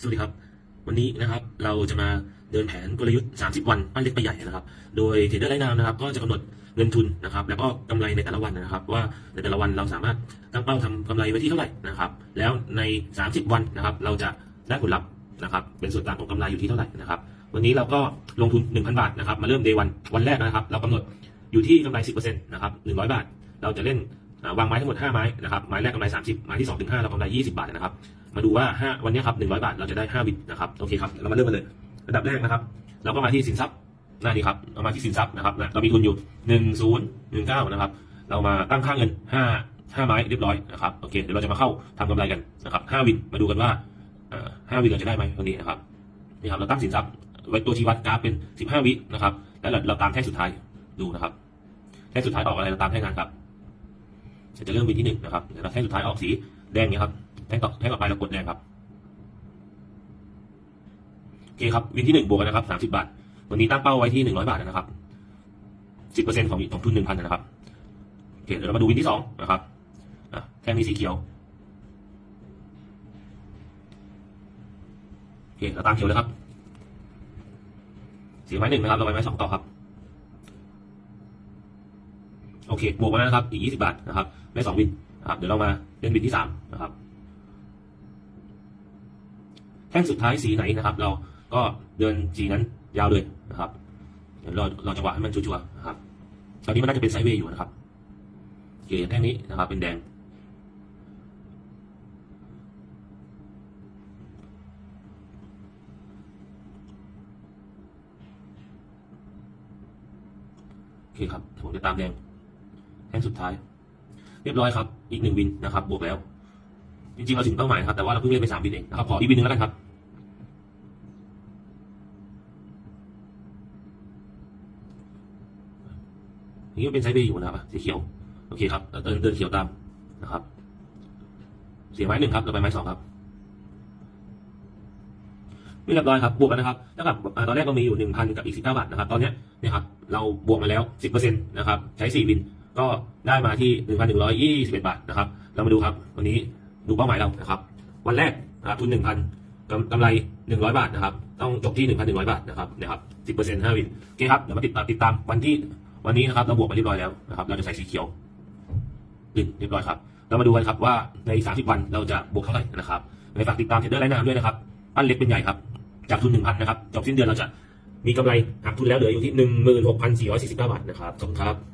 สวัสดีครับ วันนี้นะครับเราจะมาเดินแผนกลยุทธ์ 30 วันปั้นเล็กไปใหญ่นะครับ โดยเทรดเดอร์ไร้นามนะครับ ก็จะกำหนดเงินทุนนะครับ แล้วก็กำไรในแต่ละวันนะครับ ว่าในแต่ละวันเราสามารถตั้งเป้าทำกำไรไว้ที่เท่าไหร่นะครับ แล้วใน 30 วันนะครับ เราจะได้ผลลัพธ์นะครับ เป็นส่วนต่างของกำไรอยู่ที่เท่าไหร่นะครับ วันนี้เราก็ลงทุน 1,000 บาทนะครับ มาเริ่มเดวันวันแรกนะครับ เรากำหนดอยู่ที่กำไร 10%นะครับ100 บาท เราจะเล่นวางไม้ทั้งหมด 5 ไม้นะครับ ไม้แรกกำไร 30 ไม้ที่2ถึง5เรากำไร 20 บาทนะครับ มาดูว่า5วันนี้ครับ100บาทเราจะได้5บิตนะครับโอเคครับเรามาเริ่มกันเลยอันดับแรกนะครับเราก็มาที่สินทรัพย์หน้านี้ครับเรามาที่สินทรัพย์นะครับนะเรามีทุนอยู่1019นะครับ เรามาตั้งค่าเงิน5 5ไม้เรียบร้อยนะครับโอเคเดี๋ยวเราจะมาเข้าทำกำไรกันนะครับ5วินมาดูกันว่า5วินเราจะได้ไหมวันนี้นะครับนี่ครับเราตั้งสินทรัพย์ไว้ตัวชี้วัดกราฟเป็น15วินะครับ แล้วเราเราตามแท่งสุดท้ายดูนะครับแท่งสุดท้ายออกอะไรเราตามแท่งนั้นครับเดี๋ยวจะเริ่มวินที่หนึ่งนะครับเดี๋ยวแท่งสุดท้ายออกสีแดงนี้ครับ แท่งต่อแท่งต่อไปเรากดแดงครับโอเคครับวินที่หนึ่งบวกกันนะครับสามสิบาทวันนี้ตั้งเป้าไว้ที่หนึ่งร้อยบาทนะครับสิบเปอร์เซ็นต์ของของทุนหนึ่งพันนะครับโอเคเดี๋ยวเรามาดูวินที่สองนะครับอแท่งนี้สีเขียวโอเคเราตามเขียวเลยครับสีไม้หนึ่งนะครับเราไปไม้สองต่อครับโอเคบวกมาแล้วนะครับอีกยี่สิบาทนะครับได้สองวินครับเดี๋ยวเรามาเล่นวินที่สามนะครับ แท่งสุดท้ายสีไหนนะครับ เราก็เดินสีนั้นยาวเลยนะครับเดี๋ยวรอรอจังหวะให้มันชัวร์ๆนะครับ ตอนนี้มันน่าจะเป็นไซด์เวย์อยู่นะครับโอเคแท่งนี้นะครับ เป็นแดง โอเคครับผมจะตามแดงแท่งสุดท้าย เรียบร้อยครับ อีกหนึ่งวินนะครับ บวกแล้ว จริงๆเราถึงเป้าหมายนะครับแต่ว่าเราเพิ่งเล่นไปสามวินเองนะครับขออีกวินหนึ่งแล้วกันครับนี่ก็เป็นไซด์เบย์อยู่นะครับสีเขียวโอเคครับเดินเดินเขียวตามนะครับ เสียไม้หนึ่งครับเราไปไม้สองครับไม่เรียบร้อยครับบวกกันนะครับเท่ากับตอนแรกเรามีอยู่หนึ่งพันกับอีกสิบเก้าบาทนะครับ ตอนนี้เนี่ยครับเราบวกมาแล้วสิบเปอร์เซ็นต์นะครับ ใช้สี่วินก็ได้มาที่หนึ่งพันหนึ่งร้อยยี่สิบเอ็ดบาทนะครับ เรามาดูครับ วันนี้ ดูเป้าหมายเรานะครับ วันแรกนะครับทุนหนึ่งพันกำไรหนึ่งร้อยบาทนะครับ ต้องจบที่หนึ่งพันหนึ่งร้อยบาทนะครับเนี่ยครับสิบเปอร์เซ็นต์ห้าวินโอเคครับเดี๋ยวมาติดตามติดตามวันที่วันนี้นะครับเราบวกไปเรียบร้อยแล้วนะครับ เราจะใส่สีเขียวดึงเรียบร้อยครับเรามาดูกันครับว่าใน30วันเราจะบวกเท่าไหร่นะครับในฝากติดตามเทรดเดอร์ไร้นามด้วยนะครับปั้นเล็กเป็นใหญ่ครับ จากทุน1,000นะครับจบสิ้นเดือนเราจะมีกำไรหักทุนแล้วเหลืออยู่ที่16,449บาทนะครับขอบคุณครับ